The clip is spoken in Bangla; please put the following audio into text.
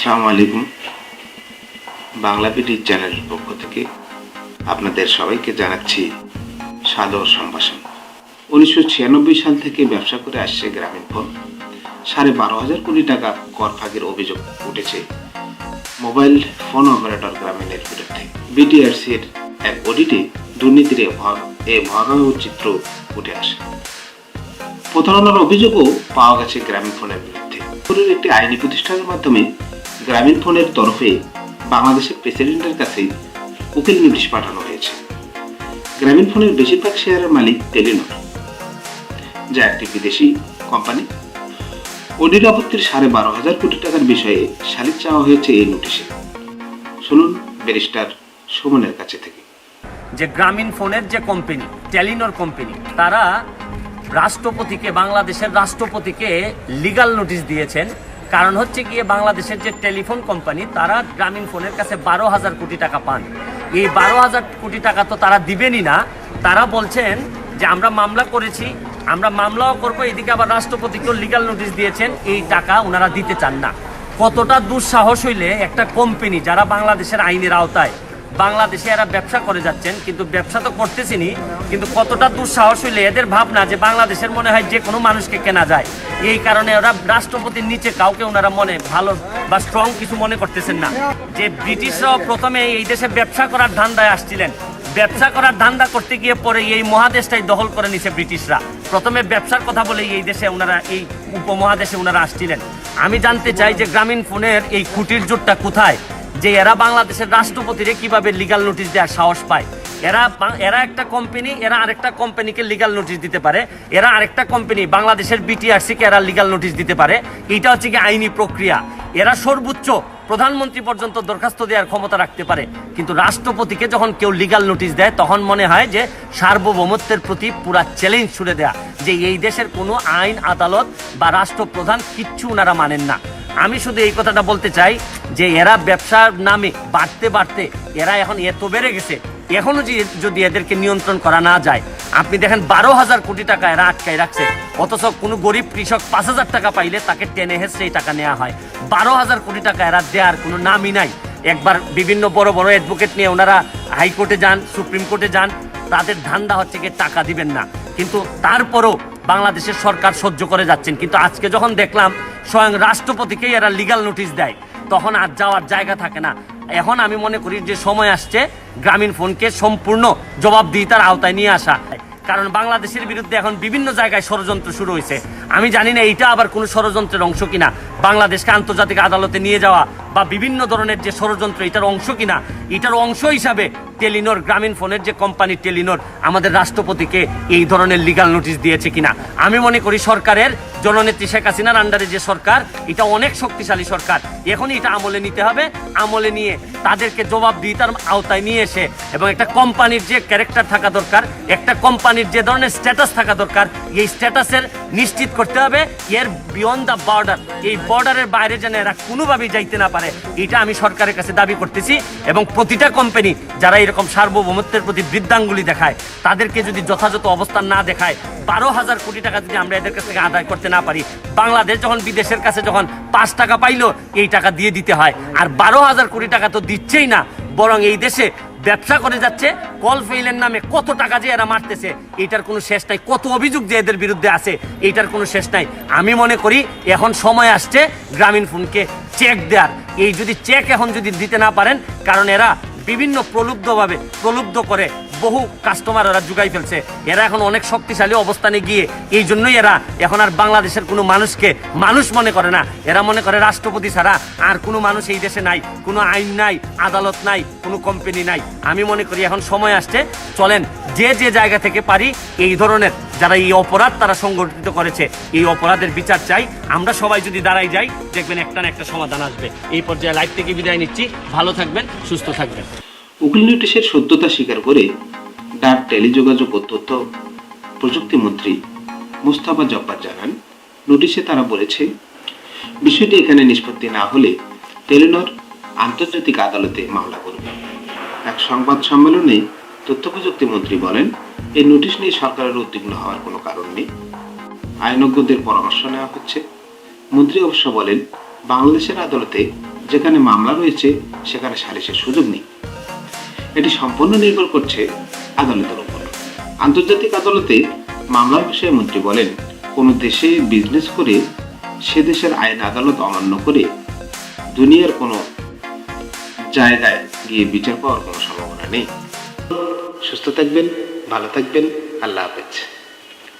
আসসালামু আলাইকুম। বাংলা বিডি চ্যানেলের পক্ষ থেকে আপনাদের সবাইকে জানাচ্ছি সাদর সম্ভাষণ। উনিশশো ছিয়ানব্বই সাল থেকে ব্যবসা করে আসছে গ্রামীণ ফোন। সাড়ে বারো হাজার কোটি টাকা কর ফাঁকির অভিযোগ উঠেছে মোবাইল ফোন অপারেটর গ্রামীণের বিরুদ্ধে বিটিআরসির এক অডিটে দুর্নীতির এ ভয়া- এ ভয়াবহ চিত্র উঠে আসে। প্রতারণার অভিযোগও পাওয়া গেছে গ্রামীণ ফোনের বিরুদ্ধে। একটি আইনি প্রতিষ্ঠানের মাধ্যমে গ্রামীণ ফোনের তরফে বাংলাদেশের প্রেসিডেন্টের কাছে উকিল নোটিশ পাঠানো হয়েছে। গ্রামীণ ফোনের বেশিরভাগ শেয়ারের মালিক টেলিনর, যা একটি বিদেশি কোম্পানি। অডিট আপত্তির সাড়ে বারো হাজার কোটি টাকার বিষয়ে শালিক চাওয়া হয়েছে এই নোটিশে। শুনুন ব্যারিস্টার সুমনের কাছে থেকে। যে গ্রামীণ ফোনের যে কোম্পানি, টেলিনর কোম্পানি, তারা রাষ্ট্রপতিকে, বাংলাদেশের রাষ্ট্রপতিকে লিগাল নোটিশ দিয়েছেন। কারণ হচ্ছে গিয়ে বাংলাদেশের যে টেলিফোন কোম্পানি, তারা গ্রামীণ ফোনের কাছে বারো হাজার কোটি টাকা পান। এই বারো হাজার কোটি টাকা তো তারা দিবেনই না। তারা বলছেন যে, আমরা মামলা করেছি, আমরা মামলাও করব। এদিকে আবার রাষ্ট্রপতিকেও লিগাল নোটিশ দিয়েছেন, এই টাকা ওনারা দিতে চান না। কতটা দুঃসাহস হইলে একটা কোম্পানি যারা বাংলাদেশের আইনের আওতায় বাংলাদেশে এরা ব্যবসা করে যাচ্ছেন, কিন্তু ব্যবসা তো করতেছিনি, কিন্তু কতটা দুঃসাহস হইলে এদের ভাবনা যে বাংলাদেশের মনে হয় যে কোনো মানুষকে কেনা যায়। এই কারণে ওরা রাষ্ট্রপতির নিচে কাউকে ওনারা মনে ভালো বা স্ট্রং কিছু মনে করতেছেন না। যে ব্রিটিশরাও প্রথমে এই দেশে ব্যবসা করার ধান্দায় আসছিলেন। ব্যবসা করার ধান্দা করতে গিয়ে পরে এই মহাদেশটাই দখল করে নিছে ব্রিটিশরা। প্রথমে ব্যবসার কথা বলে এই দেশে ওনারা, এই উপমহাদেশে ওনারা আসছিলেন। আমি জানতে চাই যে গ্রামীণ ফোনের এই খুঁটির জোটটা কোথায়? যে এরা বাংলাদেশের রাষ্ট্রপতিরে কীভাবে লিগাল নোটিশ দেওয়ার সাহস পায়। এরা এরা একটা কোম্পানি এরা আরেকটা কোম্পানিকে লিগাল নোটিশ দিতে পারে। এরা আরেকটা কোম্পানি বাংলাদেশের বিটিআরসিকে এরা লিগাল নোটিশ দিতে পারে। এইটা হচ্ছে কি আইনি প্রক্রিয়া। এরা সর্বোচ্চ প্রধানমন্ত্রী পর্যন্ত দরখাস্ত দেওয়ার ক্ষমতা রাখতে পারে। কিন্তু রাষ্ট্রপতিকে যখন কেউ লিগাল নোটিশ দেয়, তখন মনে হয় যে সার্বভৌমত্বের প্রতি পুরা চ্যালেঞ্জ ছুড়ে দেয়া। যে এই দেশের কোনো আইন, আদালত বা রাষ্ট্রপ্রধান কিচ্ছু ওনারা মানেন না। আমি শুধু এই কথাটা বলতে চাই যে এরা ব্যবসার নামে বাড়তে বাড়তে এরা এখন এত বেড়ে গেছে। এখনও যে যদি এদেরকে নিয়ন্ত্রণ করা না যায়, আপনি দেখেন বারো হাজার কোটি টাকা এরা আটকায় রাখছে। অথচ কোনো গরিব কৃষক পাঁচ হাজার টাকা পাইলে তাকে টেনে হেসে সেই টাকা নেওয়া হয়। বারো হাজার কোটি টাকা এরা দেওয়ার কোনো নামই নাই। একবার বিভিন্ন বড় বড় অ্যাডভোকেট নিয়ে ওনারা হাইকোর্টে যান সুপ্রিম কোর্টে যান, তাদের ধান্দা হচ্ছে গিয়ে টাকা দিবেন না। কিন্তু তারপরও বাংলাদেশের সরকার সহ্য করে যাচ্ছেন। কিন্তু আজকে যখন দেখলাম, স্বয়ং রাষ্ট্রপতিকেই এরা লিগাল নোটিশ দেয়। তখন আর যাওয়ার জায়গা থাকে না। এখন আমি মনে করি যে সময় আসছে, গ্রামীণ ফোনকে সম্পূর্ণ জবাবদিহিতার আওতায় নিয়ে আসা। কারণ বাংলাদেশের বিরুদ্ধে এখন বিভিন্ন জায়গায় ষড়যন্ত্র শুরু হয়েছে। আমি জানি না এইটা আবার কোনো ষড়যন্ত্রের অংশ কিনা, বাংলাদেশকে আন্তর্জাতিক আদালতে নিয়ে যাওয়া বা বিভিন্ন ধরনের যে ষড়যন্ত্র, এটার অংশ কিনা। এটার অংশ হিসাবে টেলিনোর, গ্রামীণ ফোনের যে কোম্পানি টেলিনোর, আমাদের রাষ্ট্রপতিকে এই ধরনের লিগাল নোটিশ দিয়েছে কিনা। আমি মনে করি সরকারের জননেত্রী শেখ হাসিনার আন্ডারে যে সরকার, এটা অনেক শক্তিশালী সরকার। এখনই এটা আমলে নিতে হবে, আমলে নিয়ে তাদেরকে জবাবদিহিতার আওতায় নিয়ে এসে এবং একটা কোম্পানির যে ক্যারেক্টার থাকা দরকার, একটা কোম্পানির যে ধরনের স্ট্যাটাস থাকা দরকার, এই স্ট্যাটাসের নিশ্চিত করতে হবে। এর বিয়ন্ড দ্য বর্ডার এই বর্ডারের বাইরে যেন এরা কোনোভাবেই যাইতে না পারে, এটা আমি সরকারের কাছে দাবি করতেছি এবং প্রতিটা কোম্পানি যারা এরকম সার্বভৌমত্বের প্রতি বৃদ্ধাঙ্গুলি দেখায়, তাদেরকে যদি যথাযথ অবস্থান না দেখায়, বারো হাজার কোটি টাকা যদি আমরা এদের কাছ থেকে আদায় করতে না পারি। বাংলাদেশ যখন বিদেশের কাছে যখন পাঁচ টাকা পাইলো, এই টাকা দিয়ে দিতে হয়। আর বারো হাজার কোটি টাকা তো দিচ্ছেই না। বরং এই দেশে ব্যবসা করে যাচ্ছে, কল ফেইলের নামে কত টাকা যে এরা মারতেছে এটার কোনো শেষ নাই। কত অভিযোগ যে এদের বিরুদ্ধে আছে, এইটার কোনো শেষ নাই। আমি মনে করি, এখন সময় আসছে গ্রামীণ ফোনকে চেক দেওয়ার এই যদি চেক এখন যদি দিতে না পারেন, কারণ এরা বিভিন্ন প্রলুব্ধভাবে, প্রলুব্ধ করে বহু কাস্টমার এরা জুগাই ফেলছে। এরা এখন অনেক শক্তিশালী অবস্থানে গিয়ে এই জন্যই এরা এখন আর বাংলাদেশের কোনো মানুষকে মানুষ মনে করে না। এরা মনে করে রাষ্ট্রপতি ছাড়া আর কোনো মানুষ এই দেশে নাই, কোনো আইন নাই, আদালত নাই, কোনো কোম্পানি নাই। আমি মনে করি এখন সময় আসছে, চলেন যে যে জায়গা থেকে পারি এই ধরনের যারা এই অপরাধ তারা সংগঠিত করেছে, এই অপরাধের বিচার চাই। আমরা সবাই যদি দাঁড়াই যাই, দেখবেন একটা না একটা সমাধান আসবে। এই পর্যায়ে লাইফ থেকে বিদায় নিচ্ছি। ভালো থাকবেন, সুস্থ থাকবেন। উকিল নোটিশের সত্যতা স্বীকার করে ডাক টেলিযোগাযোগ ও তথ্য প্রযুক্তি মন্ত্রী মুস্তাফা জব্বার জানান, নোটিশে তারা বলেছে, বিষয়টি এখানে নিষ্পত্তি না হলে টেলিনর আন্তর্জাতিক আদালতে মামলা করবে। এক সংবাদ সম্মেলনে তথ্য প্রযুক্তি মন্ত্রী বলেন, এই নোটিশ নিয়ে সরকারের উদ্বিগ্ন হওয়ার কোনো কারণ নেই। আইনজ্ঞদের পরামর্শ নেওয়া হচ্ছে। মন্ত্রী অবশ্য বলেন, বাংলাদেশের আদালতে যেখানে মামলা রয়েছে, সেখানে সালিসের সুযোগ নেই। এটি সম্পূর্ণ নির্ভর করছে আদালতের উপর আন্তর্জাতিক আদালতে মামলার বিষয়ে মন্ত্রী বলেন, কোনো দেশে বিজনেস করে সে দেশের আইন আদালত অমান্য করে দুনিয়ার কোনো জায়গায় গিয়ে বিচার পাওয়ার কোনো সম্ভাবনা নেই। সুস্থ থাকবেন, ভালো থাকবেন, আল্লাহ হাফেজ।